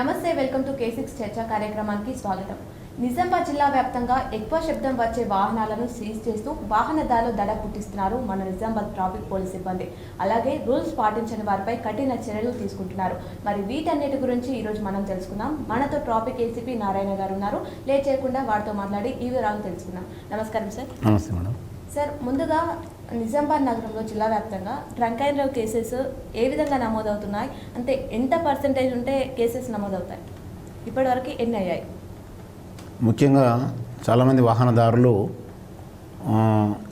Welcome to కేసిక్స్ చర్చా కార్యక్రమానికి స్వాగతం. నిజామాబాద్ జిల్లా వ్యాప్తంగా ఎక్కువ శబ్దం వచ్చే వాహనాలను సీజ్ చేస్తూ వాహనదారులు దడ పుట్టిస్తున్నారు మన నిజామాబాద్ ట్రాఫిక్ పోలీస్ సిబ్బంది. అలాగే రూల్స్ పాటించని వారిపై కఠిన చర్యలు తీసుకుంటున్నారు. మరి వీటన్నిటి గురించి ఈరోజు మనం తెలుసుకుందాం. మనతో ట్రాఫిక్ ఏసీపీ నారాయణ గారు ఉన్నారు. లేట్ చేయకుండా వారితో మాట్లాడి ఈ వివరాలు తెలుసుకుందాం. నమస్కారం సార్. నమస్తే మేడం. సార్ ముందుగా నిజామాబాద్ నగరంలో జిల్లా వ్యాప్తంగా డ్రంక్ అండ్ డ్రైవ్ కేసెస్ ఏ విధంగా నమోదవుతున్నాయి? అంటే ఎంత పర్సంటేజ్ ఉంటే కేసెస్ నమోదవుతాయి? ఇప్పటివరకు ఎన్ని అయ్యాయి? ముఖ్యంగా చాలామంది వాహనదారులు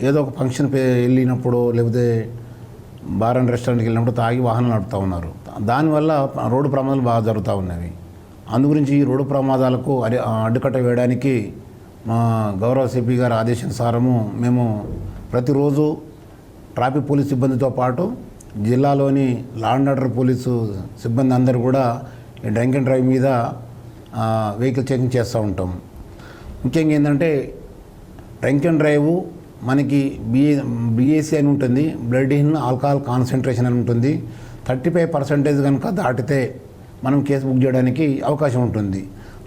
ఏదో ఒక ఫంక్షన్ పే వెళ్ళినప్పుడు లేకపోతే బార్ అండ్ రెస్టారెంట్కి వెళ్ళినప్పుడు తాగి వాహనాలు నడుపుతూ ఉన్నారు. దానివల్ల రోడ్డు ప్రమాదాలు బాగా జరుగుతూ ఉన్నవి. అందుగురించి ఈ రోడ్డు ప్రమాదాలకు అరి అడ్డుకట్ట వేయడానికి మా గౌరవ సిపి గారి ఆదేశానుసారము మేము ప్రతిరోజు ట్రాఫిక్ పోలీస్ సిబ్బందితో పాటు జిల్లాలోని లా అండ్ ఆర్డర్ పోలీసు సిబ్బంది అందరూ కూడా ఈ డ్రంక్ అండ్ డ్రైవ్ మీద వెహికల్ చెకింగ్ చేస్తూ ఉంటాం. ముఖ్యంగా ఏంటంటే డ్రంక్ అండ్ డ్రైవ్ మనకి బిఏ బిఏసీ అని ఉంటుంది బ్లడ్ ఇన్ ఆల్కహాల్ కాన్సన్ట్రేషన్ అని ఉంటుంది. థర్టీ ఫైవ్ పర్సెంటేజ్ కనుక దాటితే మనం కేసు బుక్ చేయడానికి అవకాశం ఉంటుంది.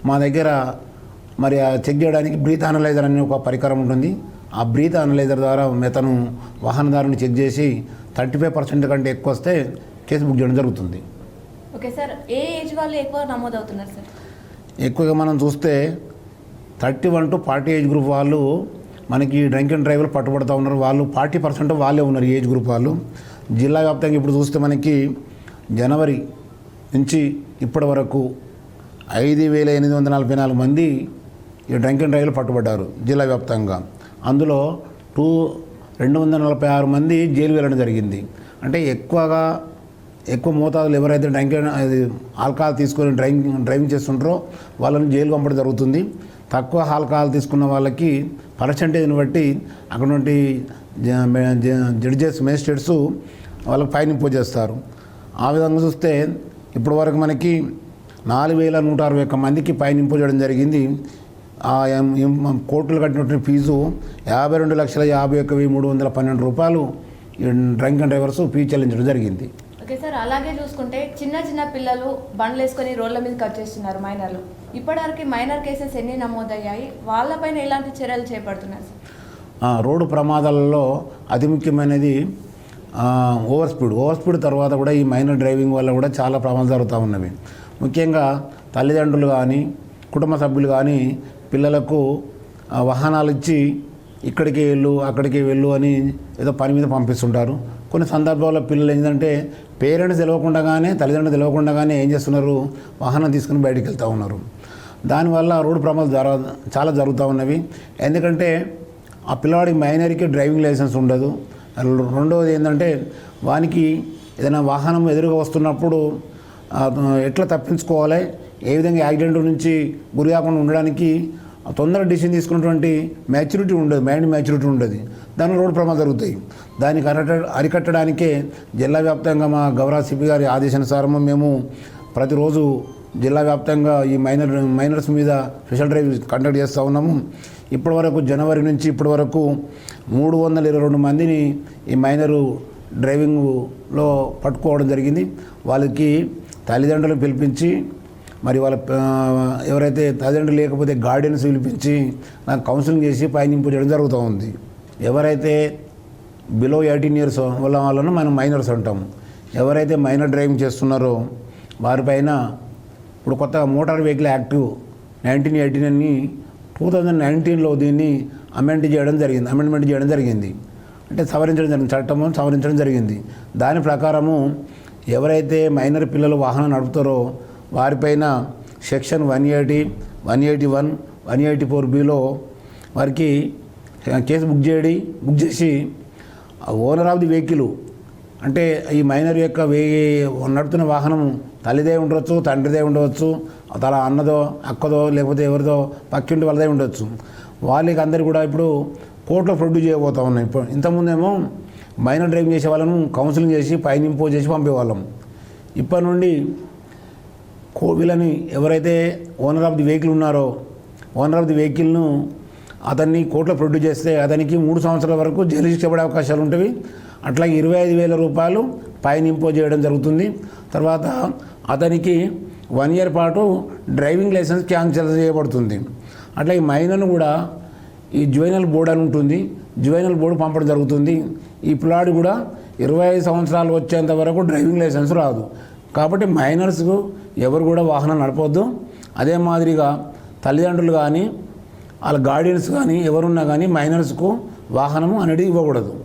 మా దగ్గర మరి చెక్ చేయడానికి బ్రీత్ అనలైజర్ అనే ఒక పరికరం ఉంటుంది. ఆ బ్రీత్ అనలైజర్ ద్వారా మెతను వాహనదారుని చెక్ చేసి థర్టీ ఫైవ్ పర్సెంట్ కంటే ఎక్కువ వస్తే కేసు బుక్ చేయడం జరుగుతుంది. ఓకే సార్ ఏ ఏజ్ వాళ్ళు ఎక్కువ నమోదవుతున్నారు సార్? ఎక్కువగా మనం చూస్తే thirty one to forty age group వాళ్ళు మనకి డ్రంక్ అండ్ డ్రైవర్లు పట్టుబడుతూ ఉన్నారు. వాళ్ళు ఫార్టీ పర్సెంట్ వాళ్ళే ఉన్నారు ఏజ్ గ్రూప్ వాళ్ళు. జిల్లా వ్యాప్తంగా ఇప్పుడు చూస్తే మనకి జనవరి నుంచి ఇప్పటి వరకు ఐదు వేల ఎనిమిది వందల నలభై నాలుగు మంది ఈ డ్రంక్ అండ్ డ్రైవ్లు పట్టుబడ్డారు జిల్లా వ్యాప్తంగా. అందులో టూ రెండు వందల నలభై ఆరు మంది జైలు వెళ్ళడం జరిగింది. అంటే ఎక్కువగా ఎక్కువ మోతాదులు ఎవరైతే డ్రింకింగ్ అది ఆల్కహాల్ తీసుకొని డ్రైవింగ్ డ్రైవింగ్ చేస్తుంటారో వాళ్ళని జైలు పంపడం జరుగుతుంది. తక్కువ ఆల్కహాల్ తీసుకున్న వాళ్ళకి పర్సంటేజ్ని బట్టి అక్కడ నుండి జడ్జెస్ మేజిస్ట్రేట్స్ వాళ్ళకి ఫైన్ ఇంపోజ్ చేస్తారు. ఆ విధంగా చూస్తే ఇప్పటి వరకు మనకి నాలుగు వేల నూట అరవై ఒక్క మందికి ఫైన్ ఇంపోజ్ చేయడం జరిగింది. కోర్టులు కట్టినటువంటి ఫీజు యాభై రెండు లక్షల యాభై ఒక్క వెయ్యి మూడు వందల పన్నెండు రూపాయలు డ్రంక్ అండ్ డ్రైవర్స్ ఫీ చెల్లించడం జరిగింది. ఓకే సార్ అలాగే చూసుకుంటే చిన్న చిన్న పిల్లలు బండ్లు వేసుకొని రోడ్ల మీదకి వచ్చేస్తున్నారు మైనర్లు. ఇప్పటివరకు మైనర్ కేసెస్ ఎన్ని నమోదయ్యాయి? వాళ్ళపైన ఎలాంటి చర్యలు చేపడుతున్నారు సార్? రోడ్డు ప్రమాదాలలో అతి ముఖ్యమైనది ఓవర్ స్పీడ్. ఓవర్ స్పీడ్ తర్వాత కూడా ఈ మైనర్ డ్రైవింగ్ వల్ల కూడా చాలా ప్రమాదాలు జరుగుతూ ఉన్నవి. ముఖ్యంగా తల్లిదండ్రులు కానీ కుటుంబ సభ్యులు కానీ పిల్లలకు వాహనాలు ఇచ్చి ఇక్కడికి వెళ్ళు అక్కడికి వెళ్ళు అని ఏదో పని మీద పంపిస్తుంటారు. కొన్ని సందర్భాల్లో పిల్లలు ఏంటంటే పేరెంట్స్ తెలియకుండానే తల్లిదండ్రులు తెలియకుండానే ఏం చేస్తున్నారు? వాహనం తీసుకుని బయటికి వెళ్తూ ఉన్నారు. దానివల్ల రోడ్డు ప్రమాదాలు జర చాలా జరుగుతూ ఉన్నవి. ఎందుకంటే ఆ పిల్లవాడికి మైనర్కి డ్రైవింగ్ లైసెన్స్ ఉండదు. రెండవది ఏంటంటే వానికి ఏదైనా వాహనం ఎదురుగా వస్తున్నప్పుడు ఎట్లా తప్పించుకోవాలి? ఏ విధంగా యాక్సిడెంట్ నుంచి గురి కాకుండా ఉండడానికి తొందర డిసిషన్ తీసుకున్నటువంటి మ్యాచ్యూరిటీ ఉండదు మైండ్ మ్యాచ్యూరిటీ ఉండదు. దాని రోడ్డు ప్రమాదాలు జరుగుతాయి. దానికి అరట అరికట్టడానికే జిల్లా వ్యాప్తంగా మా గౌరవ సిపి గారి ఆదేశానుసారము మేము ప్రతిరోజు జిల్లా వ్యాప్తంగా ఈ మైనర్ మైనర్స్ మీద స్పెషల్ డ్రైవ్ కండక్ట్ చేస్తూ ఉన్నాము. ఇప్పటివరకు జనవరి నుంచి ఇప్పటి వరకు మూడు వందల ఇరవై రెండు మందిని ఈ మైనరు డ్రైవింగ్లో పట్టుకోవడం జరిగింది. వాళ్ళకి తల్లిదండ్రులను పిలిపించి మరి వాళ్ళ ఎవరైతే తల్లిదండ్రులు లేకపోతే గార్డియన్స్ పిలిపించి నాకు కౌన్సిలింగ్ చేసి పైనింపు చేయడం జరుగుతూ ఉంది. ఎవరైతే బిలో ఎయిటీన్ ఇయర్స్ వాళ్ళ వాళ్ళను మనం మైనర్స్ అంటాం. ఎవరైతే మైనర్ డ్రైవింగ్ చేస్తున్నారో వారిపైన ఇప్పుడు కొత్తగా motor vehicle active nineteen eighteen అని టూ థౌజండ్ నైన్టీన్లో దీన్ని అమెండ్ చేయడం జరిగింది అమెండ్మెంట్ చేయడం జరిగింది. అంటే సవరించడం జరిగింది చట్టము సవరించడం జరిగింది. దాని ప్రకారము ఎవరైతే మైనర్ పిల్లలు వాహనం నడుపుతారో వారిపైన section one eighty one eighty one one eighty four below వారికి కేసు బుక్ చేయడి. బుక్ చేసి ఓనర్ ఆఫ్ ది వెహికల్ అంటే ఈ మైనర్ యొక్క వే నడుతున్న వాహనం తల్లిదే ఉండవచ్చు తండ్రిదే ఉండవచ్చు తల అన్నదో అక్కదో లేకపోతే ఎవరిదో పక్కింటి వాళ్ళదే ఉండొచ్చు. వాళ్ళకి అందరు కూడా ఇప్పుడు కోర్టులో ప్రొడ్యూస్ చేయబోతా ఉన్నాయి ఇప్పుడు ఇంతకుముందేమో మైనర్ డ్రైవింగ్ చేసే వాళ్ళను కౌన్సిలింగ్ చేసి పైన ఇంపోజ్ చేసి పంపేవాళ్ళం. ఇప్పటి నుండి వీళ్ళని ఎవరైతే ఓనర్ ఆఫ్ ది వెహికల్ ఉన్నారో ఓనర్ ఆఫ్ ది వెహికల్ను అతన్ని కోర్టులో ప్రొడ్యూస్ చేస్తే అతనికి మూడు సంవత్సరాల వరకు జైలు శిక్ష పడే అవకాశాలు ఉంటాయి. అట్లాగే ఇరవై ఐదు వేల రూపాయలు పైన ఇంపోజ్ చేయడం జరుగుతుంది. తర్వాత అతనికి వన్ ఇయర్ పాటు డ్రైవింగ్ లైసెన్స్ క్యాన్సిల్ చేయబడుతుంది. అట్లా ఈ మైనర్ను కూడా ఈ జువైనల్ బోర్డు అని ఉంటుంది. జువైనల్ బోర్డు పంపడం జరుగుతుంది. ఈ పిల్లాడు కూడా ఇరవై ఐదు సంవత్సరాలు వచ్చేంత వరకు డ్రైవింగ్ లైసెన్స్ రాదు. కాబట్టి మైనర్స్కు ఎవరు కూడా వాహనం నడపొద్దు. అదే మాదిరిగా తల్లిదండ్రులు కానీ వాళ్ళ గార్డియన్స్ కానీ ఎవరున్నా కానీ మైనర్స్కు వాహనము అనేది ఇవ్వకూడదు.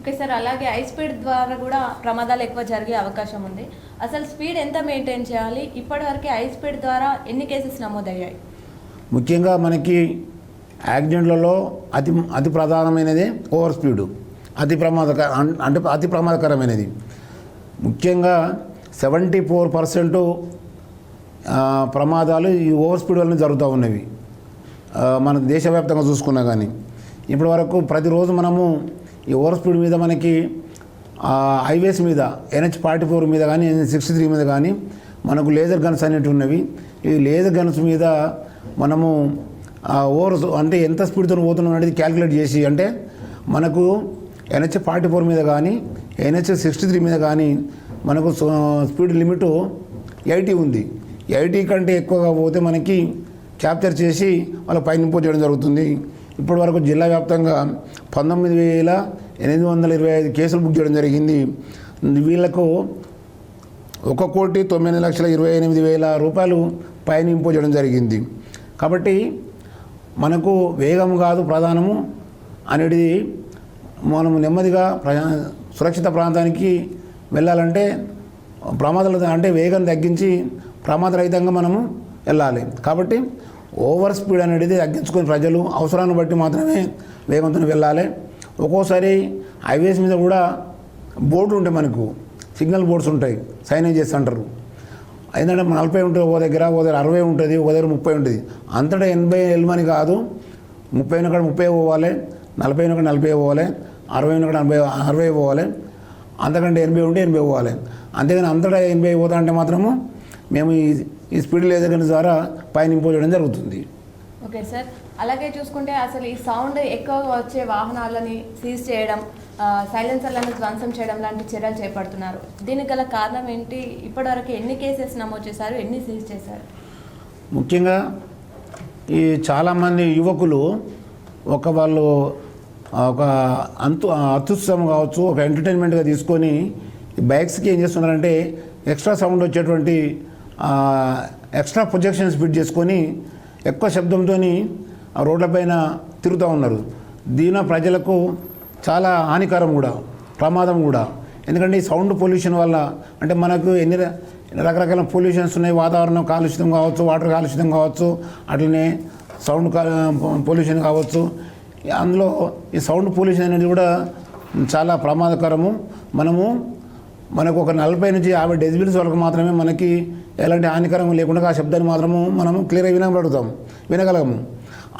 ఓకే సార్ అలాగే హై స్పీడ్ ద్వారా కూడా ప్రమాదాలు ఎక్కువ జరిగే అవకాశం ఉంది. అసలు స్పీడ్ ఎంత మెయింటైన్ చేయాలి? ఇప్పటివరకు హై స్పీడ్ ద్వారా ఎన్ని కేసెస్ నమోదయ్యాయి? ముఖ్యంగా మనకి యాక్సిడెంట్లలో అతి అతి ప్రధానమైనది ఓవర్ స్పీడు. అతి ప్రమాదక అన్- అంటే అతి ప్రమాదకరమైనది. ముఖ్యంగా సెవెంటీ ఫోర్ పర్సెంట్ ప్రమాదాలు ఈ ఓవర్ స్పీడ్ వలన జరుగుతూ ఉన్నవి. మన దేశవ్యాప్తంగా చూసుకున్నా కానీ ఇప్పటి వరకు ప్రతిరోజు మనము ఈ ఓవర్ స్పీడ్ మీద మనకి హైవేస్ మీద ఎన్హెచ్ ఫార్టీ ఫోర్ మీద కానీ ఎన్హెచ్ సిక్స్టీ త్రీ మీద కానీ మనకు లేజర్ గన్స్ అనేవి ఉన్నవి. ఈ లేజర్ గన్స్ మీద మనము ఓవర్ అంటే ఎంత స్పీడ్తో పోతున్నాం అనేది క్యాలిక్యులేట్ చేసి అంటే మనకు ఎన్హెచ్ ఫార్టీ ఫోర్ మీద కానీ ఎన్హెచ్ సిక్స్టీ త్రీ మీద కానీ మనకు సో- స్పీడ్ లిమిట్ ఎయిటీ ఉంది. ఎయిటీ కంటే ఎక్కువగా పోతే మనకి క్యాప్చర్ చేసి వాళ్ళ పైన ఇంపోజ్ చేయడం జరుగుతుంది. ఇప్పటి వరకు జిల్లా వ్యాప్తంగా పంతొమ్మిది వేల ఎనిమిది వందల ఇరవై ఐదు కేసులు బుక్ చేయడం జరిగింది. వీళ్ళకు ఒక కోటి తొమ్మిది లక్షల ఇరవై ఎనిమిది వేల రూపాయలు పైన ఇంపోజ్ చేయడం జరిగింది. కాబట్టి మనకు వేగం కాదు ప్రధానము అనేది మనము నెమ్మదిగా ప్రజా సురక్షిత ప్రాంతానికి వెళ్ళాలంటే ప్రమాదాలు అంటే వేగం తగ్గించి ప్రమాదరహితంగా మనము వెళ్ళాలి. కాబట్టి ఓవర్ స్పీడ్ అనేది తగ్గించుకొని ప్రజలు అవసరాన్ని బట్టి మాత్రమే వేగంతో వెళ్ళాలి. ఒక్కోసారి హైవేస్ మీద కూడా బోర్డులు ఉంటాయి మనకు. సిగ్నల్ బోర్డ్స్ ఉంటాయి. సైనేజ్ అంటారు. ఏంటంటే నలభై ఉంటుంది ఒక దగ్గర ఒక దగ్గర అరవై ఉంటుంది ఒక దగ్గర ముప్పై ఉంటుంది. అంతటా ఎనభై వెళ్ళమని కాదు. ముప్పై ఉన్నక్కడ ముప్పై పోవాలి నలభై ఉన్నక్కడ నలభై పోవాలి అరవై ఉన్నక్కడ నలభై అరవై పోవాలి. అంతకంటే ఎనభై ఉంటే ఎనభై పోవాలి. అంతేగాని అంతటా ఎనభై పోతా అంటే మాత్రము మేము ఈ స్పీడ్ లేజర్ ద్వారా పైన ఇంపోజ్ చేయడం జరుగుతుంది. Okay sir. అలాగే చూసుకుంటే అసలు ఈ సౌండ్ ఎక్కువగా వచ్చే వాహనాలని సీజ్ చేయడం సైలెన్సర్లను ధ్వంసం చేయడం లాంటి చర్యలు చేపడుతున్నారు. దీనికి గల కారణం ఏంటి? ఇప్పటివరకు ఎన్ని కేసెస్ నమోదు చేశారు? ఎన్ని సీజ్ చేశారు? ముఖ్యంగా ఈ చాలామంది యువకులు ఒక వాళ్ళు ఒక అంతు అత్యుత్సవం కావచ్చు ఒక ఎంటర్టైన్మెంట్గా తీసుకొని బైక్స్కి ఏం చేస్తున్నారంటే ఎక్స్ట్రా సౌండ్ వచ్చేటువంటి ఎక్స్ట్రా ప్రొజెక్షన్స్ ఫిట్ చేసుకొని ఎక్కువ శబ్దంతో ఆ రోడ్లపైన తిరుగుతూ ఉన్నారు. దీని ప్రజలకు చాలా హానికరం కూడా ప్రమాదం కూడా. ఎందుకంటే ఈ సౌండ్ పొల్యూషన్ వల్ల అంటే మనకు ఎన్ని రకరకాల పొల్యూషన్స్ ఉన్నాయి వాతావరణం కాలుష్యం కావచ్చు వాటర్ కాలుష్యం కావచ్చు అట్లనే సౌండ్ పొల్యూషన్ కావచ్చు. అందులో ఈ సౌండ్ పొల్యూషన్ అనేది కూడా చాలా ప్రమాదకరము. మనము మనకు ఒక నలభై నుంచి యాభై డెసిబిల్స్ వరకు మాత్రమే మనకి ఎలాంటి హానికరం లేకుండా ఆ శబ్దాన్ని మాత్రము మనము క్లియర్గా వినగలుగుతాం వినగలము.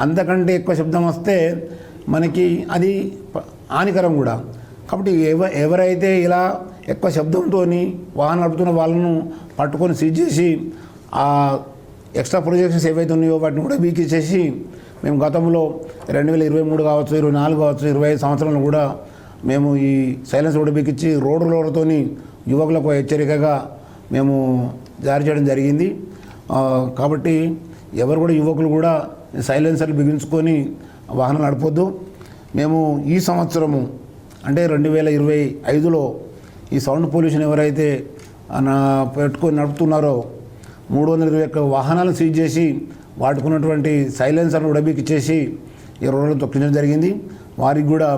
అంతకంటే ఎక్కువ శబ్దం వస్తే మనకి అది హానికరం కూడా. కాబట్టి ఎవ ఎవరైతే ఇలా ఎక్కువ శబ్దంతో వాహనం నడుపుతున్న వాళ్ళను పట్టుకొని సీజ్ చేసి ఆ ఎక్స్ట్రా ప్రొజెక్షన్స్ ఏవైతే ఉన్నాయో వాటిని కూడా వీక్ చేసి మేము గతంలో రెండు వేల ఇరవై మూడు కావచ్చు ఇరవై నాలుగు కావచ్చు ఇరవై ఐదు సంవత్సరాలు కూడా మేము ఈ సైలెన్స్ కూడా బిగించి రోడ్డు రోడ్డుతోని యువకులకు హెచ్చరికగా మేము జారీ చేయడం జరిగింది. కాబట్టి ఎవరు కూడా యువకులు కూడా సైలెన్సర్లు బిగించుకొని వాహనం నడపొద్దు. మేము ఈ సంవత్సరము అంటే రెండు వేల ఇరవై ఐదులో ఈ సౌండ్ పొల్యూషన్ ఎవరైతే ఆ, పెట్టుకొని నడుపుతున్నారో మూడు వందల ఇరవై ఒక్క వాహనాలను సీజ్ చేసి వాడుకున్నటువంటి సైలెన్సర్ను ఉడబిక్కిచ్చేసి ఈ రోడ్లు తొక్కించడం జరిగింది. వారికి కూడా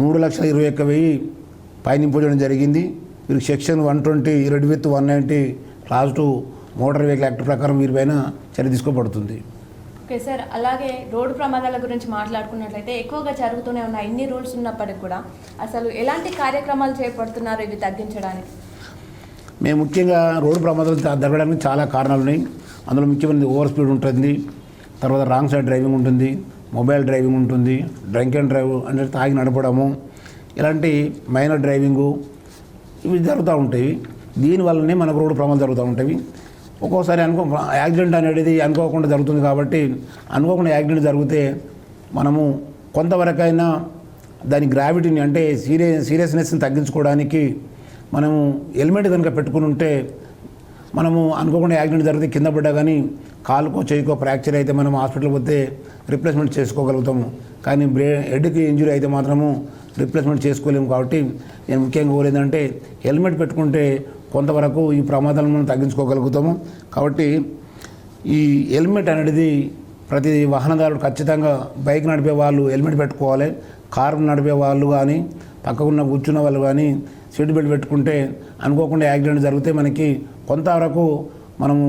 మూడు లక్షల ఇరవై ఒక్క వెయ్యి పైన ఇంపోజడం జరిగింది. వీరికి section one twenty read with one ninety clause two motor vehicle act ప్రకారం వీరిపైన చర్య తీసుకోబడుతుంది. ఓకే సార్ అలాగే రోడ్డు ప్రమాదాల గురించి మాట్లాడుకున్నట్లయితే ఎక్కువగా జరుగుతూనే ఉన్న ఇన్ని రూల్స్ ఉన్నప్పటికీ కూడా అసలు ఎలాంటి కార్యక్రమాలు చేపడుతున్నారు ఇవి తగ్గించడానికి? మేము ముఖ్యంగా రోడ్డు ప్రమాదాలు జరగడానికి చాలా కారణాలు ఉన్నాయి అందులో ముఖ్యమైనది ఓవర్ స్పీడ్ ఉంటుంది తర్వాత రాంగ్ సైడ్ డ్రైవింగ్ ఉంటుంది మొబైల్ డ్రైవింగ్ ఉంటుంది డ్రంక్ అండ్ డ్రైవ్ అంటే తాగి నడపడము ఇలాంటి మైనర్ డ్రైవింగు ఇవి జరుగుతూ ఉంటాయి. దీనివల్లనే మనకు రోడ్డు ప్రమాదాలు జరుగుతూ ఉంటాయి. ఒక్కోసారి అనుకో యాక్సిడెంట్ అనేది అనుకోకుండా జరుగుతుంది కాబట్టి అనుకోకుండా యాక్సిడెంట్ జరిగితే మనము కొంతవరకైనా దాని గ్రావిటీని అంటే సీరియస్ సీరియస్నెస్ని తగ్గించుకోవడానికి మనము హెల్మెట్ కనుక పెట్టుకుని ఉంటే మనము అనుకోకుండా యాక్సిడెంట్ జరిగితే కింద పడ్డా కానీ కాలుకో చేయికో ఫ్రాక్చర్ అయితే మనం హాస్పిటల్కి పోతే రిప్లేస్మెంట్ చేసుకోగలుగుతాము. కానీ బ్రే హెడ్కి ఇంజురీ అయితే మాత్రము రిప్లేస్మెంట్ చేసుకోలేము కాబట్టి నేను ముఖ్యంగా కోరేదంటే హెల్మెట్ పెట్టుకుంటే కొంతవరకు ఈ ప్రమాదాలను మనం తగ్గించుకోగలుగుతాము. కాబట్టి ఈ హెల్మెట్ అనేది ప్రతి వాహనదారుడు ఖచ్చితంగా బైక్ నడిపే వాళ్ళు హెల్మెట్ పెట్టుకోవాలి. కారు నడిపే వాళ్ళు కానీ పక్కకున్న కూర్చున్న వాళ్ళు కానీ సీట్ బెల్ట్ పెట్టుకుంటే అనుకోకుండా యాక్సిడెంట్ జరిగితే మనకి కొంతవరకు మనము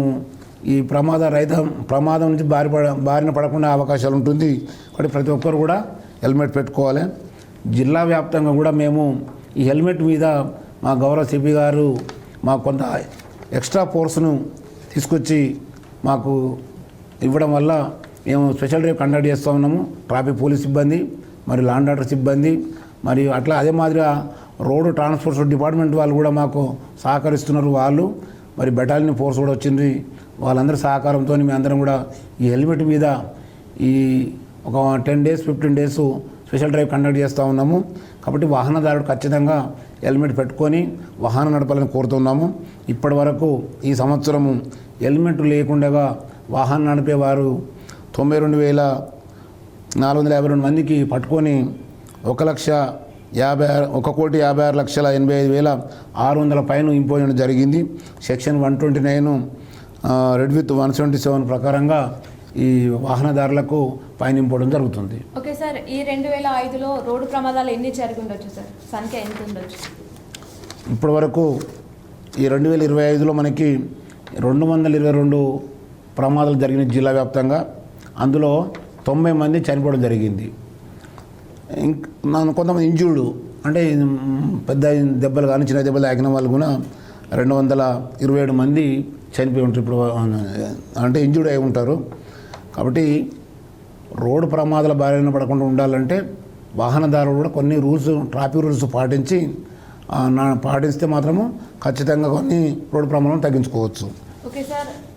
ఈ ప్రమాద రహిత ప్రమాదం నుంచి బారి పడ బారిన పడకుండా అవకాశాలు ఉంటుంది. కాబట్టి ప్రతి ఒక్కరు కూడా హెల్మెట్ పెట్టుకోవాలి. జిల్లా వ్యాప్తంగా కూడా మేము ఈ హెల్మెట్ మీద మా గౌరవ సిపి గారు మా కొంత ఎక్స్ట్రా ఫోర్స్ను తీసుకొచ్చి మాకు ఇవ్వడం వల్ల మేము స్పెషల్ డ్రైవ్ కండక్ట్ చేస్తూ ఉన్నాము. ట్రాఫిక్ పోలీస్ సిబ్బంది మరి లాండ్ ఆర్డర్ సిబ్బంది మరియు అట్లా అదే మాదిరిగా రోడ్డు ట్రాన్స్పోర్ట్ డిపార్ట్మెంట్ వాళ్ళు కూడా మాకు సహకరిస్తున్నారు వాళ్ళు. మరి బెటాలియన్ ఫోర్స్ కూడా వచ్చింది. వాళ్ళందరి సహకారంతో మేము అందరం కూడా ఈ హెల్మెట్ మీద ఈ ఒక ten days fifteen days special drive conduct చేస్తూ ఉన్నాము. కాబట్టి వాహనదారుడు ఖచ్చితంగా హెల్మెట్ పెట్టుకొని వాహనం నడపాలని కోరుతున్నాము ఇప్పటి వరకు ఈ సంవత్సరము హెల్మెట్ లేకుండా వాహనం నడిపేవారు తొంభై రెండు వేల నాలుగు వందల యాభై రెండు మందికి పట్టుకొని ఒక లక్ష యాభై ఆరు ఒక కోటి యాభై ఆరు లక్షల ఎనభై ఐదు వేల ఆరు వందల పైన ఇంపోజ్ చేయడం జరిగింది. Section one twenty nine read with one seventy seven ప్రకారంగా ఈ వాహనదారులకు పైన ఇంపోవడం జరుగుతుంది. ఓకే సార్ ఈ రెండు వేల ఐదులో రోడ్డు ప్రమాదాలు ఎన్ని జరిగి ఉండొచ్చు సార్? సంఖ్య ఎంత ఉండొచ్చు? ఇప్పటి వరకు ఈ రెండు వేల ఇరవై ఐదులో మనకి రెండు వందల ఇరవై రెండు ప్రమాదాలు జరిగిన జిల్లా వ్యాప్తంగా అందులో తొంభై మంది చనిపోవడం జరిగింది. ఇంక్ నన్ను కొంతమంది ఇంజూర్డ్ అంటే పెద్ద దెబ్బలు కానీ చిన్న దెబ్బలు తాకిన వాళ్ళు కూడా రెండు వందల ఇరవై ఏడు మంది చనిపోయి ఉంటారు ఇప్పుడు అంటే ఇంజూర్డ్ అయి ఉంటారు. కాబట్టి రోడ్డు ప్రమాదాల బారిన పడకుండా ఉండాలంటే వాహనదారులు కూడా కొన్ని రూల్స్ ట్రాఫిక్ రూల్స్ పాటించి నా పాటిస్తే మాత్రము ఖచ్చితంగా కొన్ని రోడ్డు ప్రమాదం తగ్గించుకోవచ్చు. ఓకే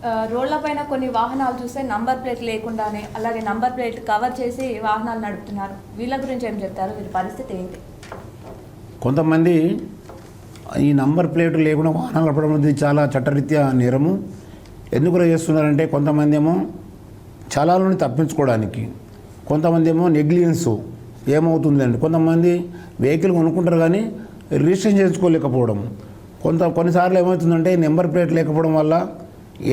రోడ్లపైన కొన్ని వాహనాలు చూస్తే నంబర్ ప్లేట్ లేకుండానే అలాగే నంబర్ ప్లేట్ కవర్ చేసి వాహనాలు నడుపుతున్నారు. వీళ్ళ గురించి ఏం చెప్తారు? వీరి పరిస్థితి ఏంటి? కొంతమంది ఈ నంబర్ ప్లేట్ లేకుండా వాహనాలు నడపడం అనేది చాలా చట్టరీత్యా నేరము. ఎందుకు చేస్తున్నారంటే కొంతమంది ఏమో చలాలని తప్పించుకోవడానికి. కొంతమంది ఏమో నెగ్లిజెన్స్ ఏమవుతుందండి కొంతమంది వెహికల్ కొనుక్కుంటారు కానీ రిజిస్ట్రేషన్ చేసుకోలేకపోవడం కొంత కొన్నిసార్లు ఏమవుతుందంటే నెంబర్ ప్లేట్ లేకపోవడం వల్ల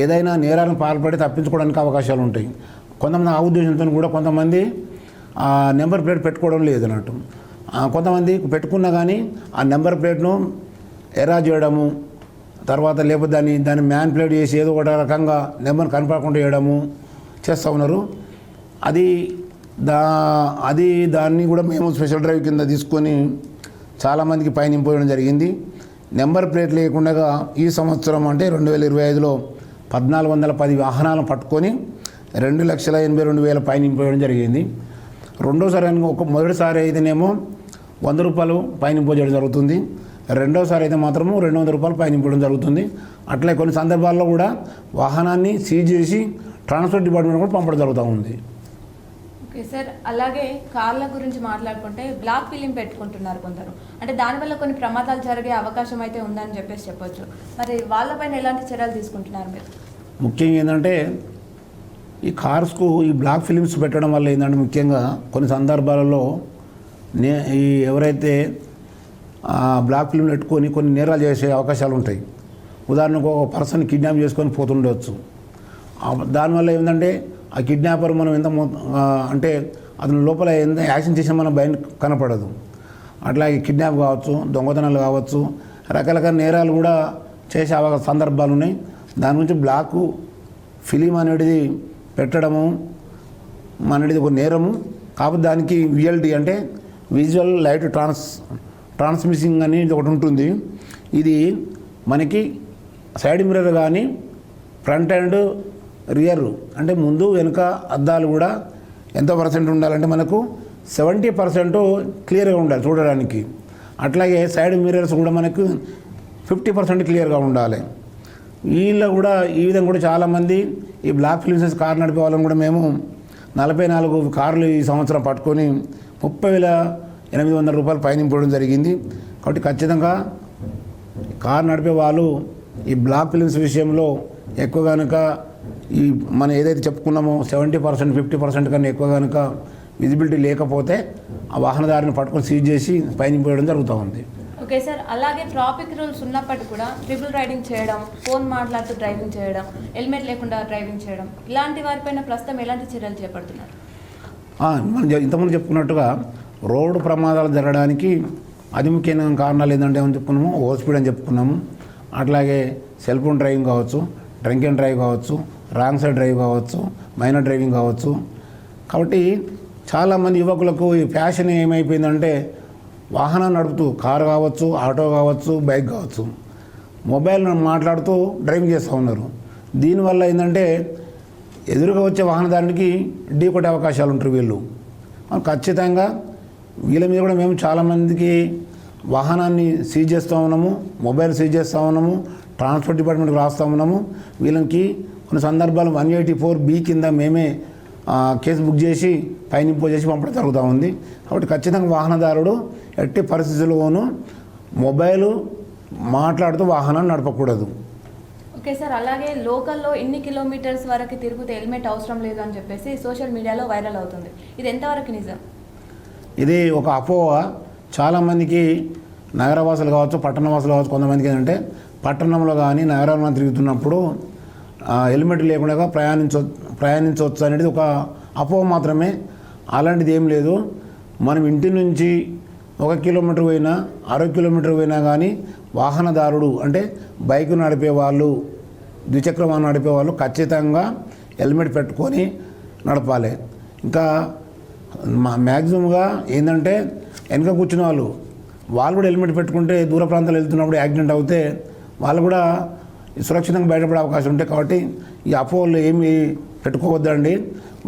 ఏదైనా నేరాలను పాల్పడి తప్పించుకోవడానికి అవకాశాలు ఉంటాయి. కొంతమంది ఆ ఉద్దేశంతో కూడా కొంతమంది ఆ నెంబర్ ప్లేట్ పెట్టుకోవడం లేదు అన్నట్టు. కొంతమంది పెట్టుకున్నా కానీ ఆ నెంబర్ ప్లేట్ను ఎరా చేయడము తర్వాత లేకపోతే దాన్ని దాన్ని మ్యాన్ ప్లేట్ చేసి ఏదో ఒక రకంగా నెంబర్ కనపడకుండా చేయడము చేస్తూ ఉన్నారు. అది దా అది దాన్ని కూడా మేము స్పెషల్ డ్రైవ్ కింద తీసుకొని చాలామందికి పైన ఇంపోయడం జరిగింది. నెంబర్ ప్లేట్ లేకుండా ఈ సంవత్సరం అంటే రెండు వేల ఇరవై ఐదులో పద్నాలుగు వందల పది వాహనాలను పట్టుకొని రెండు లక్షల ఎనభై రెండు వేల పైన ఇంపోయడం జరిగింది. రెండోసారి కనుక ఒక మొదటిసారి అయితేనేమో వంద రూపాయలు పైన ఇంపోజేయడం జరుగుతుంది. రెండోసారి అయితే మాత్రము రెండు వందల రూపాయలు పైన నింపడం జరుగుతుంది. అట్లే కొన్ని సందర్భాల్లో కూడా వాహనాన్ని సీజ్ చేసి ట్రాన్స్పోర్ట్ డిపార్ట్మెంట్ కూడా పంపడం జరుగుతూ ఉంది. సార్ అలాగే కార్ల గురించి మాట్లాడుకుంటే బ్లాక్ ఫిలిం పెట్టుకుంటున్నారు కొందరు. అంటే దానివల్ల కొన్ని ప్రమాదాలు జరిగే అవకాశం అయితే ఉందని చెప్పేసి చెప్పొచ్చు. మరి వాళ్ళపైన ఎలాంటి చర్యలు తీసుకుంటున్నారు మీరు? ముఖ్యంగా ఏంటంటే ఈ కార్స్కు ఈ బ్లాక్ ఫిలిమ్స్ పెట్టడం వల్ల ఏంటంటే ముఖ్యంగా కొన్ని సందర్భాలలో నే ఈ ఎవరైతే బ్లాక్ ఫిలిం పెట్టుకొని కొన్ని నేరాలు చేసే అవకాశాలు ఉంటాయి. ఉదాహరణకు ఒక పర్సన్ కిడ్నాప్ చేసుకొని పోతుండవచ్చు దానివల్ల ఏంటంటే ఆ కిడ్నాపర్ మనం ఎంత అంటే అతని లోపల ఎంత యాక్షన్ చేసినా మన భయం కనపడదు. అట్లాగే కిడ్నాప్ కావచ్చు దొంగతనాలు కావచ్చు రకరకాల నేరాలు కూడా చేసే అవకాశ సందర్భాలు ఉన్నాయి. దాని గురించి బ్లాక్ ఫిలిం అనేది పెట్టడము అనేది ఒక నేరము. కాకపోతే దానికి విఎల్టీ అంటే విజువల్ లైట్ ట్రాన్స్ ట్రాన్స్మిసింగ్ అనేది ఒకటి ఉంటుంది. ఇది మనకి సైడ్ మిర్రర్ కానీ ఫ్రంట్ అండ్ రియర్. అంటే ముందు వెనుక అద్దాలు కూడా ఎంత పర్సెంట్ ఉండాలంటే మనకు సెవెంటీ పర్సెంట్ క్లియర్గా ఉండాలి చూడడానికి. అట్లాగే సైడ్ మిర్రర్స్ కూడా మనకు ఫిఫ్టీ పర్సెంట్ క్లియర్గా ఉండాలి. వీళ్ళ కూడా ఈ విధంగా కూడా చాలామంది ఈ బ్లాక్ ఫిలిమ్స్ కార్ నడిపే వాళ్ళని కూడా మేము నలభై నాలుగు కార్లు ఈ సంవత్సరం పట్టుకొని ముప్పై వేల ఎనిమిది వందల రూపాయలు పైన ఇంపడం జరిగింది. కాబట్టి ఖచ్చితంగా కార్ నడిపే వాళ్ళు ఈ బ్లాక్ ఫిలిమ్స్ విషయంలో ఎక్కువ కనుక ఈ మనం ఏదైతే చెప్పుకున్నామో సెవెంటీ పర్సెంట్ ఫిఫ్టీ పర్సెంట్ కన్నా ఎక్కువ కనుక విజిబిలిటీ లేకపోతే ఆ వాహనదారిని పట్టుకొని సీజ్ చేసి పైన పోయడం జరుగుతూ ఉంది. ఓకే సార్ అలాగే ట్రాఫిక్ రూల్స్ ఉన్నప్పటికీ కూడా ట్రిపుల్ రైడింగ్ చేయడం ఫోన్ మాట్లాడుతూ డ్రైవింగ్ చేయడం హెల్మెట్ లేకుండా డ్రైవింగ్ చేయడం ఇలాంటి వారిపైన ప్రస్తుతం ఎలాంటి చర్యలు చేపడుతున్నారు? మనం ఇంతకుముందు చెప్పుకున్నట్టుగా రోడ్డు ప్రమాదాలు జరగడానికి అతి ముఖ్యమైన కారణాలు ఏంటంటే ఏమని చెప్పుకున్నాము ఓవర్ స్పీడ్ అని చెప్పుకున్నాము. అట్లాగే సెల్ ఫోన్ డ్రైవింగ్ కావచ్చు డ్రింక్ అండ్ డ్రైవ్ కావచ్చు రాంగ్ సైడ్ డ్రైవ్ కావచ్చు మైనర్ డ్రైవింగ్ కావచ్చు. కాబట్టి చాలామంది యువకులకు ఈ ఫ్యాషన్ ఏమైపోయిందంటే వాహనం నడుపుతూ కారు కావచ్చు ఆటో కావచ్చు బైక్ కావచ్చు మొబైల్ మాట్లాడుతూ డ్రైవింగ్ చేస్తూ ఉన్నారు. దీనివల్ల ఏంటంటే ఎదురుగా వచ్చే వాహనదారునికి ఢీ కొట్టే అవకాశాలు ఉంటారు వీళ్ళు. ఖచ్చితంగా వీళ్ళ మీద కూడా మేము చాలామందికి వాహనాన్ని సీజ్ చేస్తూ ఉన్నాము మొబైల్ సీజ్ చేస్తూ ఉన్నాము ట్రాన్స్పోర్ట్ డిపార్ట్మెంట్కి రాస్తూ ఉన్నాము వీళ్ళకి కొన్ని సందర్భాలు వన్ ఎయిటీ ఫోర్ బి కింద మేమే కేసు బుక్ చేసి పైన ఇంపోజ్ చేసి పంపడం జరుగుతూ ఉంది. కాబట్టి ఖచ్చితంగా వాహనదారుడు ఎట్టి పరిస్థితుల్లోనూ మొబైలు మాట్లాడుతూ వాహనాన్ని నడపకూడదు. ఓకే సార్ అలాగే లోకల్లో ఇన్ని కిలోమీటర్స్ వరకు తిరిగితే హెల్మెట్ అవసరం లేదు అని చెప్పేసి సోషల్ మీడియాలో వైరల్ అవుతుంది. ఇది ఎంతవరకు నిజం? ఇది ఒక అపోహ. చాలామందికి నగరవాసులు కావచ్చు పట్టణవాసులు కావచ్చు కొంతమందికి ఏంటంటే పట్టణంలో కానీ నగరంలో తిరుగుతున్నప్పుడు హెల్మెట్ లేకుండా ప్రయాణించ ప్రయాణించవచ్చు అనేది ఒక అపోహ మాత్రమే. అలాంటిది ఏం లేదు. మనం ఇంటి నుంచి ఒక కిలోమీటర్ పోయినా అర కిలోమీటర్ పోయినా కానీ వాహనదారుడు అంటే బైక్ నడిపే వాళ్ళు ద్విచక్ర వాహనం నడిపే వాళ్ళు ఖచ్చితంగా హెల్మెట్ పెట్టుకొని నడపాలి. ఇంకా మా మ్యాక్సిమంగా ఏంటంటే వెనక కూర్చున్న వాళ్ళు వాళ్ళు కూడా హెల్మెట్ పెట్టుకుంటే దూర ప్రాంతాలు వెళ్తున్నప్పుడు యాక్సిడెంట్ అవుతే వాళ్ళు కూడా సురక్షితంగా బయటపడే అవకాశం ఉంటాయి కాబట్టి ఈ అపోహలు ఏమి పెట్టుకోవద్దండి.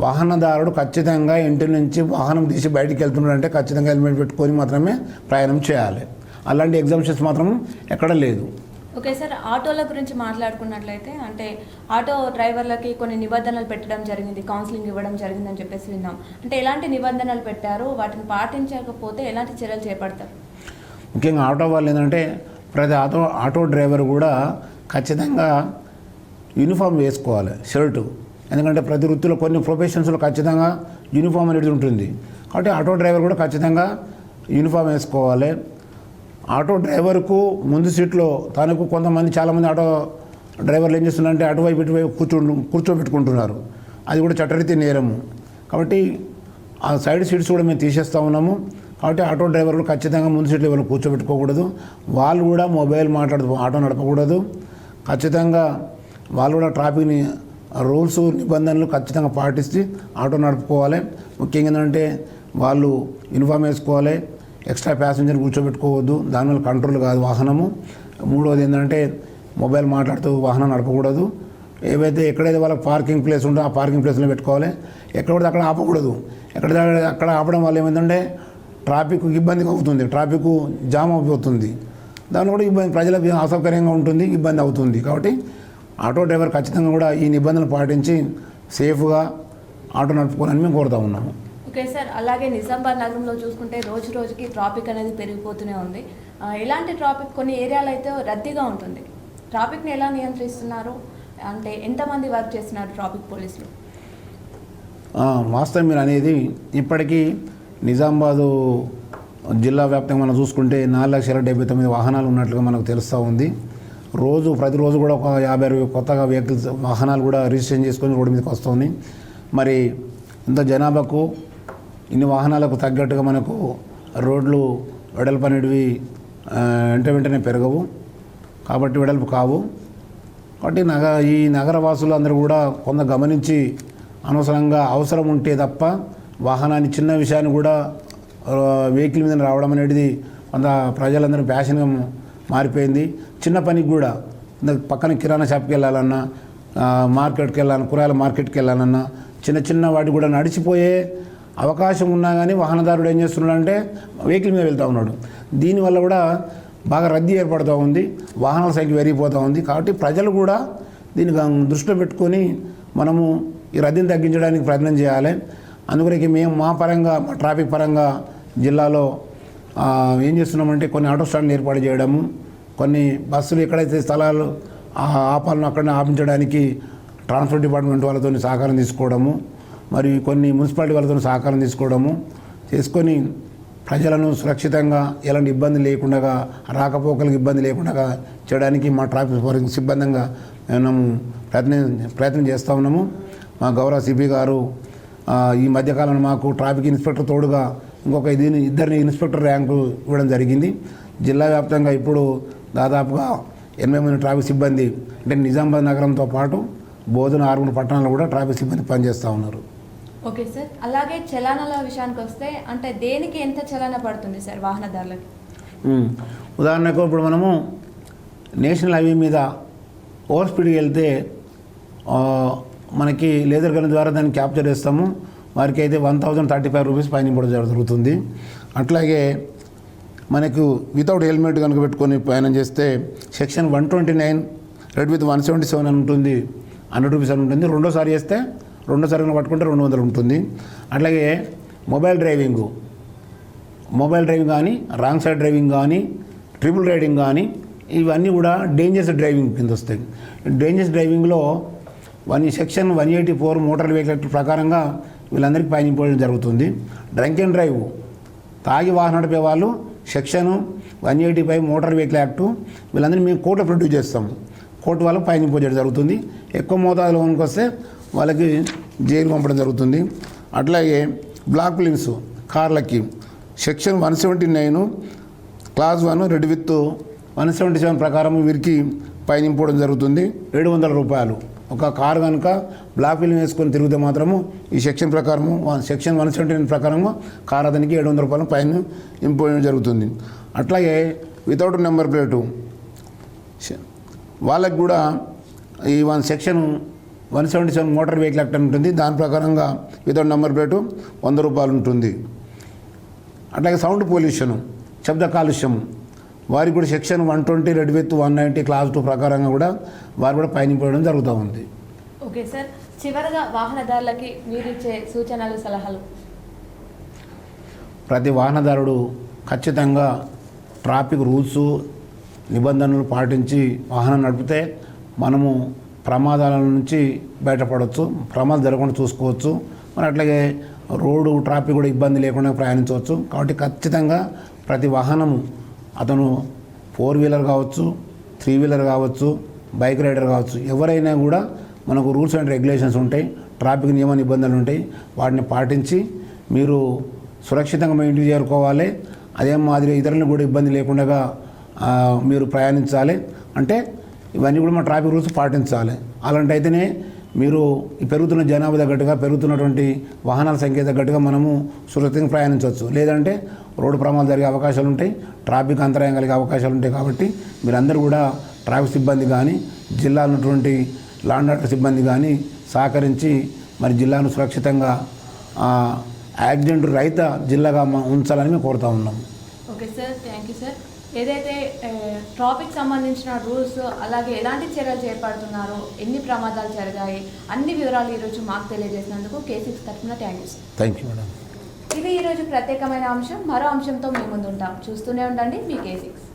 వాహనదారుడు ఖచ్చితంగా ఇంటి నుంచి వాహనం తీసి బయటికి వెళ్తున్నాడంటే ఖచ్చితంగా హెల్మెట్ పెట్టుకొని మాత్రమే ప్రయాణం చేయాలి. అలాంటి ఎగ్జామ్షన్స్ మాత్రం ఎక్కడ లేదు. ఓకే సార్ ఆటోల గురించి మాట్లాడుకున్నట్లయితే అంటే ఆటో డ్రైవర్లకి కొన్ని నిబంధనలు పెట్టడం జరిగింది కౌన్సిలింగ్ ఇవ్వడం జరిగిందని చెప్పేసి విన్నాం. అంటే ఎలాంటి నిబంధనలు పెట్టారు? వాటిని పాటించకపోతే ఎలాంటి చర్యలు చేపడతారు? ముఖ్యంగా ఆటో వాళ్ళు ఏంటంటే ప్రతి ఆటో ఆటో డ్రైవర్ కూడా ఖచ్చితంగా యూనిఫామ్ వేసుకోవాలి షర్టు. ఎందుకంటే ప్రతి వృత్తిలో కొన్ని ప్రొఫెషన్స్లో ఖచ్చితంగా యూనిఫామ్ అనేది ఉంటుంది. కాబట్టి ఆటో డ్రైవర్ కూడా ఖచ్చితంగా యూనిఫామ్ వేసుకోవాలి. ఆటో డ్రైవర్కు ముందు సీట్లో తనకు కొంతమంది చాలామంది ఆటో డ్రైవర్లు ఏం చేస్తున్నారంటే అటువైపు ఇటువైపు కూర్చో కూర్చోబెట్టుకుంటున్నారు. అది కూడా చట్టరీతి నేరము. కాబట్టి ఆ సైడ్ సీట్స్ కూడా మేము తీసేస్తూ ఉన్నాము. కాబట్టి ఆటో డ్రైవర్లు ఖచ్చితంగా ముందు సీట్లు ఎవరు కూర్చోబెట్టుకోకూడదు. వాళ్ళు కూడా మొబైల్ మాట్లాడుతూ ఆటో నడపకూడదు. ఖచ్చితంగా వాళ్ళు కూడా ట్రాఫిక్ని రూల్స్ నిబంధనలు ఖచ్చితంగా పాటిస్తే ఆటో నడుపుకోవాలి. ముఖ్యంగా ఏంటంటే వాళ్ళు యూనిఫామ్ వేసుకోవాలి. ఎక్స్ట్రా ప్యాసింజర్ కూర్చోబెట్టుకోవద్దు. దానివల్ల కంట్రోల్ కాదు వాహనము. మూడవది ఏంటంటే మొబైల్ మాట్లాడుతూ వాహనం నడపకూడదు. ఏవైతే ఎక్కడైతే వాళ్ళకి పార్కింగ్ ప్లేస్ ఉందో ఆ పార్కింగ్ ప్లేస్లో పెట్టుకోవాలి. ఎక్కడ పడితే అక్కడ ఆపకూడదు. ఎక్కడ అక్కడ ఆపడం వల్ల ఏమైందంటే ట్రాఫిక్ ఇబ్బంది అవుతుంది ట్రాఫిక్ జామ్ అయిపోతుంది దానిలో కూడా ఇబ్బంది ప్రజలకు అసౌకర్యంగా ఉంటుంది ఇబ్బంది అవుతుంది. కాబట్టి ఆటో డ్రైవర్ ఖచ్చితంగా కూడా ఈ నిబంధనలు పాటించి సేఫ్గా ఆటో నడుపుకోవాలని మేము కోరుతా ఉన్నాము. ఓకే సార్ అలాగే నిజామాబాద్ నగరంలో చూసుకుంటే రోజు రోజుకి ట్రాఫిక్ అనేది పెరిగిపోతూనే ఉంది. ఇలాంటి ట్రాఫిక్ కొన్ని ఏరియాలో అయితే రద్దీగా ఉంటుంది. ట్రాఫిక్ని ఎలా నియంత్రిస్తున్నారు? అంటే ఎంతమంది వర్క్ చేస్తున్నారు ట్రాఫిక్ పోలీసులు? వాస్తవం మీరు అనేది ఇప్పటికీ నిజామాబాదు జిల్లా వ్యాప్తంగా మనం చూసుకుంటే నాలుగు లక్షల డెబ్బై తొమ్మిది వాహనాలు ఉన్నట్లుగా మనకు తెలుస్తూ ఉంది. రోజు ప్రతిరోజు కూడా ఒక యాభై అరవై కొత్తగా వెహికల్స్ వాహనాలు కూడా రిజిస్ట్రేషన్ చేసుకొని రోడ్డు మీదకి వస్తుంది. మరి ఇంత జనాభాకు ఇన్ని వాహనాలకు తగ్గట్టుగా మనకు రోడ్లు వెడల్పు అనేటివి వెంట వెంటనే పెరగవు. కాబట్టి వెడల్పు కావు. కాబట్టి నగ ఈ నగరవాసులు అందరూ కూడా కొంత గమనించి అనవసరంగా అవసరం ఉంటే తప్ప వాహనాన్ని చిన్న విషయాన్ని కూడా వెహికల్ మీద రావడం అనేది కొంత ప్రజలందరూ ఫ్యాషన్గా మారిపోయింది. చిన్న పనికి కూడా పక్కన కిరాణా షాప్కి వెళ్ళాలన్నా మార్కెట్కి వెళ్ళాలన్నా కూరగాయల మార్కెట్కి వెళ్ళాలన్నా చిన్న చిన్న వాటి కూడా నడిచిపోయే అవకాశం ఉన్నా కానీ వాహనదారుడు ఏం చేస్తున్నాడంటే వెహికల్ మీద వెళ్తూ ఉన్నాడు. దీనివల్ల కూడా బాగా రద్దీ ఏర్పడుతూ ఉంది. వాహనాల సంఖ్య పెరిగిపోతూ ఉంది. కాబట్టి ప్రజలు కూడా దీన్ని దృష్టిలో పెట్టుకొని మనము ఈ రద్దీని తగ్గించడానికి ప్రయత్నం చేయాలి. అందుకొరకు మేము మా పరంగా మా ట్రాఫిక్ పరంగా జిల్లాలో ఏం చేస్తున్నామంటే కొన్ని ఆటో స్టాండ్లు ఏర్పాటు చేయడము కొన్ని బస్సులు ఎక్కడైతే స్థలాలు ఆపాలను అక్కడనే ఆపించడానికి ట్రాన్స్పోర్ట్ డిపార్ట్మెంట్ వాళ్ళతో సహకారం తీసుకోవడము మరియు కొన్ని మున్సిపాలిటీ వాళ్ళతో సహకారం తీసుకోవడము చేసుకొని ప్రజలను సురక్షితంగా ఎలాంటి ఇబ్బంది లేకుండా రాకపోకలకు ఇబ్బంది లేకుండా చేయడానికి మా ట్రాఫిక్ ఫోర్స్ సిబ్బందిగా మేము ప్రయత్నం ప్రయత్నం చేస్తూ ఉన్నాము. మా గౌరవ సిపి గారు ఈ మధ్యకాలంలో మాకు ట్రాఫిక్ ఇన్స్పెక్టర్ తోడుగా ఇంకొక ఇది ఇద్దరిని ఇన్స్పెక్టర్ ర్యాంకు ఇవ్వడం జరిగింది. జిల్లా వ్యాప్తంగా ఇప్పుడు దాదాపుగా ఎనభై మంది ట్రాఫిక్ సిబ్బంది అంటే నిజామాబాద్ నగరంతో పాటు బోధన ఆరుగురు పట్టణాల్లో కూడా ట్రాఫిక్ సిబ్బంది పనిచేస్తూ ఉన్నారు. Okay sir. అలాగే చలానాల విషయానికి వస్తే అంటే దేనికి ఎంత చలాన పడుతుంది సార్ వాహనదారులకి. ఉదాహరణకు ఇప్పుడు మనము నేషనల్ హైవే మీద ఓవర్ స్పీడ్కి వెళ్తే ఆ, మనకి లేజర్ గన్ ద్వారా దాన్ని క్యాప్చర్ చేస్తాము. వారికి అయితే one thousand thirty five rupees fine ఇవ్వడం జరుగుతుంది. అట్లాగే మనకు వితౌట్ హెల్మెట్ కనుక పెట్టుకొని ప్రయాణం చేస్తే section one twenty nine read with one seventy seven అని ఉంటుంది. హండ్రెడ్ రూపీస్ అని ఉంటుంది. రెండోసారి చేస్తే రెండోసారి కనుక పట్టుకుంటే రెండు వందలు ఉంటుంది. అట్లాగే మొబైల్ డ్రైవింగు మొబైల్ డ్రైవింగ్ కానీ రాంగ్ సైడ్ డ్రైవింగ్ కానీ ట్రిపుల్ రైడింగ్ కానీ ఇవన్నీ కూడా డేంజరస్ డ్రైవింగ్ కింద వస్తాయి. Dangerous డ్రైవింగ్లో one section one eighty four motor vehicle act ప్రకారంగా వీళ్ళందరికీ పైన జరుగుతుంది. Drunk and drive. తాగి వాహనం నడిపే వాళ్ళు section one eighty five motor vehicle act వీళ్ళందరినీ మేము కోర్టులో ప్రొడ్యూస్ చేస్తాం. కోర్టు వాళ్ళకి పైన జరుగుతుంది. ఎక్కువ మోతాదులో వస్తే వాళ్ళకి జైలు పంపడం జరుగుతుంది. అట్లాగే black films కార్లకి section one seventy nine class one read with one seventy seven ప్రకారం వీరికి పైన ఇంపోవడం జరుగుతుంది. ఏడు వందల రూపాయలు. ఒక కారు కనుక బ్లాక్ ఫిల్మ్ వేసుకొని తిరిగితే మాత్రము ఈ సెక్షన్ ప్రకారము వన్- సెక్షన్ వన్ సెవెంటీ ప్రకారము కారు అతనికి ఏడు వందల రూపాయలు పైన నింపడం జరుగుతుంది. అట్లాగే వితౌట్ నెంబర్ ప్లేటు వాళ్ళకి కూడా ఈ one section one seventy seven motor vehicle act ఉంటుంది. దాని ప్రకారంగా వితౌట్ నెంబర్ ప్లేటు వంద రూపాయలు ఉంటుంది. అట్లాగే సౌండ్ పొల్యూషన్ శబ్ద కాలుష్యం వారికి కూడా section one twenty read with one ninety class two ప్రకారంగా కూడా వారు కూడా పయనిపోవడం జరుగుతూ ఉంది. ఓకే సార్ చివరగా వాహనదారులకి మీరు ఇచ్చే సూచనలు సలహాలు? ప్రతి వాహనదారుడు ఖచ్చితంగా ట్రాఫిక్ రూల్స్ నిబంధనలు పాటించి వాహనం నడిపితే మనము ప్రమాదాల నుంచి బయటపడవచ్చు ప్రమాదం జరగకుండా చూసుకోవచ్చు. మరి అట్లాగే రోడ్డు ట్రాఫిక్ కూడా ఇబ్బంది లేకుండా ప్రయాణించవచ్చు. కాబట్టి ఖచ్చితంగా ప్రతి వాహనము అతను ఫోర్ వీలర్ కావచ్చు త్రీ వీలర్ కావచ్చు బైక్ రైడర్ కావచ్చు ఎవరైనా కూడా మనకు రూల్స్ అండ్ రెగ్యులేషన్స్ ఉంటాయి ట్రాఫిక్ నియమ నిబంధనలు ఉంటాయి వాటిని పాటించి మీరు సురక్షితంగా మీ ఇంటికి చేరుకోవాలి. అదే మాదిరి ఇతరులను కూడా ఇబ్బంది లేకుండా మీరు ప్రయాణించాలి. అంటే ఇవన్నీ కూడా మన ట్రాఫిక్ రూల్స్ పాటించాలి. అలాంటి అయితేనే మీరు ఈ పెరుగుతున్న జనాభా తగ్గట్టుగా పెరుగుతున్నటువంటి వాహనాల సంఖ్య తగ్గట్టుగా మనము సురక్షితంగా ప్రయాణించవచ్చు. లేదంటే రోడ్డు ప్రమాదాలు జరిగే అవకాశాలు ఉంటాయి ట్రాఫిక్ అంతరాయం కలిగే అవకాశాలు ఉంటాయి కాబట్టి మీరందరూ కూడా ట్రాఫిక్ సిబ్బంది కానీ జిల్లా ఉన్నటువంటి లాండ్ ఆర్డర్ సిబ్బంది కానీ సహకరించి మరి జిల్లాను సురక్షితంగా యాక్సిడెంట్ రహిత జిల్లాగా ఉంచాలని మేము కోరుతా ఉన్నాం. Okay sir thank you sir. ఏదైతే ట్రాఫిక్ సంబంధించిన రూల్స్ అలాగే ఎలాంటి చర్యలు చేపడుతున్నారో ఎన్ని ప్రమాదాలు జరిగాయి అన్ని వివరాలు ఈరోజు మాకు తెలియజేసినందుకు కేసీక్స్ తరఫున thank you sir. Thank you madam. ఇది ఈరోజు ప్రత్యేకమైన అంశం. మరో అంశంతో మీ ముందు ఉంటాం చూస్తూనే ఉండండి మీ కేసిక్స్